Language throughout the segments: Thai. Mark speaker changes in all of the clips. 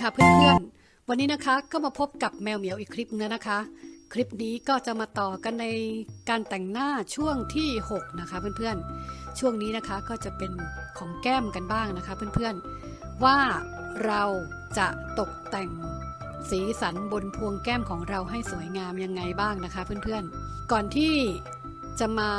Speaker 1: ค่ะเพื่อนๆ วันนี้นะคะก็มาพบกับแมวเหมียวอีกคลิปนึงนะคะ คลิปนี้ก็จะมาต่อกันในการแต่งหน้าช่วงที่ 6 นะคะเพื่อนๆ ช่วงนี้นะคะก็จะเป็นของแก้มกันบ้างนะคะเพื่อนๆ ว่าเราจะตกแต่งสีสันบนพวงแก้มของเราให้สวยงามยังไงบ้างนะคะเพื่อนๆ ก่อนที่จะมา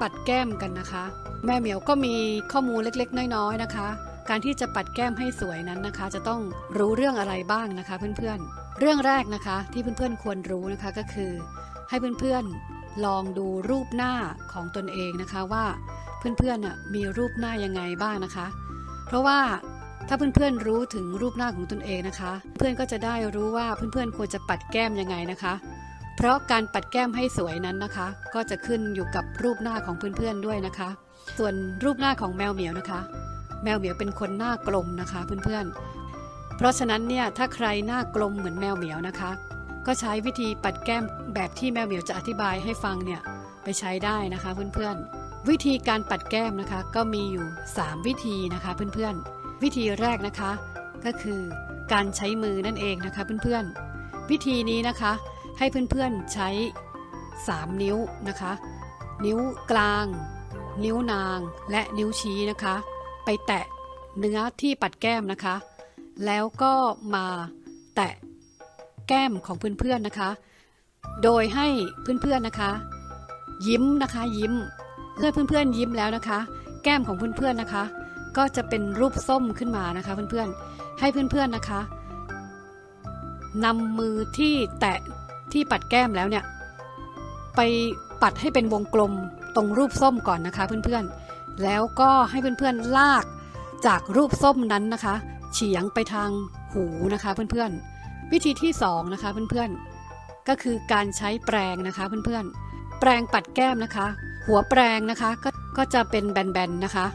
Speaker 1: ปัดแก้มกันนะคะ แม่เหมียวก็มีข้อมูลเล็กๆ น้อยๆนะคะ การที่จะปัดแก้มให้สวยนั้นนะคะ จะต้องรู้เรื่องอะไรบ้างนะคะ เพื่อนๆ เรื่องแรกนะคะที่เพื่อนๆควรรู้นะคะก็คือ ให้เพื่อนๆลองดูรูปหน้าของตนเองนะคะว่าเพื่อนๆมีรูปหน้ายังไงบ้างนะคะ เพราะว่าถ้าเพื่อนๆรู้ถึงรูปหน้าของตนเองนะคะ เพื่อนก็จะได้รู้ว่าเพื่อนๆควรจะปัดแก้มยังไงนะคะ เพราะการปัดแก้มให้สวยนั้นนะคะ ก็จะขึ้นอยู่กับรูปหน้าของเพื่อนๆด้วยนะคะ ส่วนรูปหน้าของแมวเหมียวนะคะ แมวเหมียวเป็นคนหน้ากลมนะคะเพื่อนๆ เพราะฉะนั้นเนี่ยถ้าใครหน้ากลมเหมือนแมวเหมียวนะคะ ก็ใช้วิธีปัดแก้มแบบที่แมวเหมียวจะอธิบายให้ฟังเนี่ยไปใช้ได้นะคะเพื่อนๆ วิธีการปัดแก้มนะคะก็มีอยู่ 3 วิธีนะคะเพื่อนๆ วิธีแรกนะคะก็คือการใช้มือนั่นเองนะคะเพื่อนๆ วิธีนี้นะคะให้เพื่อนๆใช้ 3 นิ้วนะคะ นิ้วกลาง นิ้วนางและนิ้วชี้นะคะ ไปแตะเนื้อที่ปัดแก้มนะคะ แล้วก็มาแตะแก้มของเพื่อนๆนะคะ โดยให้เพื่อนๆนะคะ ยิ้มนะคะยิ้มเพื่อเพื่อนๆยิ้มแล้วนะคะ แก้มของเพื่อนๆนะคะ ก็จะเป็นรูปส้มขึ้นมานะคะเพื่อนๆให้เพื่อนๆนะคะนำมือที่แตะที่ปัดแก้มแล้วเนี่ย ไปปัดให้เป็นวงกลมตรงรูปส้มก่อนนะคะเพื่อนๆ แล้วก็ให้เพื่อนๆลากจากรูปส้มนั้นนะคะ เฉียงไปทางหูนะคะเพื่อนๆ วิธีที่สองนะคะเพื่อนๆ ก็คือการใช้แปรงนะคะเพื่อนๆ แปรงปัดแก้มนะคะ หัวแปรงนะคะก็ก็จะเป็นแบนๆนะคะ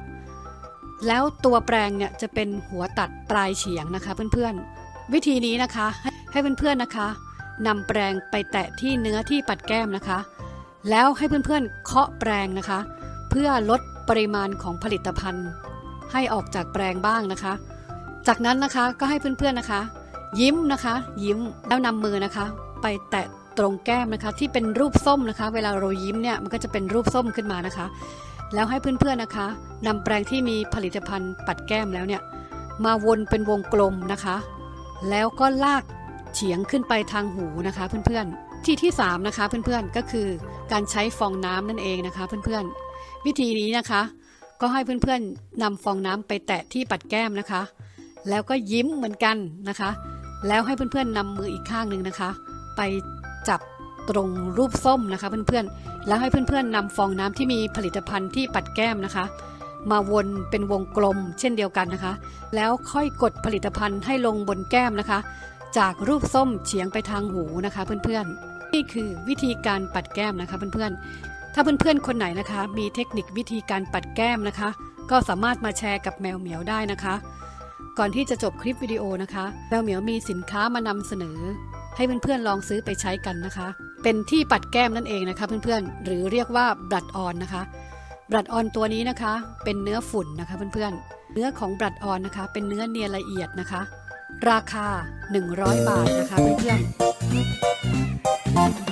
Speaker 1: แล้วตัวแปรงเนี่ยจะเป็นหัวตัดปลายเฉียงนะคะเพื่อนๆ วิธีนี้นะคะให้ให้เพื่อนๆนะคะนำแปรงไปแตะที่เนื้อที่ปัดแก้มนะคะ แล้วให้เพื่อนๆเคาะแปรงนะคะ เพื่อลด ปริมาณของผลิตภัณฑ์ ให้ออกจากแปรงบ้างนะคะ จากนั้นนะคะก็ให้เพื่อนๆนะคะ ยิ้มนะคะ ยิ้มแล้วนำมือนะคะ ไปแตะตรงแก้มนะคะ ที่เป็นรูปส้มนะคะ เวลาเรายิ้มเนี่ยมันก็จะเป็นรูปส้มขึ้นมานะคะ แล้วให้เพื่อนๆนะคะนำแปรงที่มีผลิตภัณฑ์ปัดแก้มแล้วเนี่ยมาวนเป็นวงกลมนะคะ แล้วก็ลากเฉียงขึ้นไปทางหูนะคะเพื่อนๆ ที่ที่3นะคะเพื่อนๆก็คือการใช้ฟองน้ำนั่นเองนะคะเพื่อนๆ วิธีนี้นะคะ ก็ให้เพื่อนๆนำฟองน้ำไปแตะที่ปัดแก้มนะคะ แล้วก็ยิ้มเหมือนกันนะคะ แล้วให้เพื่อนๆนำมืออีกข้างหนึ่งนะคะ ไปจับตรงรูปส้มนะคะเพื่อนๆ แล้วให้เพื่อนๆนำฟองน้ำที่มีผลิตภัณฑ์ที่ปัดแก้มนะคะ มาวนเป็นวงกลมเช่นเดียวกันนะคะ แล้วค่อยกดผลิตภัณฑ์ให้ลงบนแก้มนะคะ จากรูปส้มเฉียงไปทางหูนะคะเพื่อนๆ นี่คือวิธีการปัดแก้มนะคะเพื่อนๆ ถ้าเพื่อนๆคนไหนนะคะ มีเทคนิควิธีการปัดแก้มนะคะ ก็สามารถมาแชร์กับแมวเหมียวได้นะคะ ก่อนที่จะจบคลิปวิดีโอนะคะ แมวเหมียวมีสินค้ามานำเสนอ ให้เพื่อนๆลองซื้อไปใช้กันนะคะ เป็นที่ปัดแก้มนั่นเองนะคะ เพื่อนๆหรือเรียกว่าบลัดออนนะคะบลัดออนตัวนี้นะคะ เป็นเนื้อฝุ่นนะคะเพื่อนๆ เนื้อของบลัดออนนะคะ เป็นเนื้อเนียนละเอียดนะคะ ราคา 100 บาทนะคะเพื่อนๆ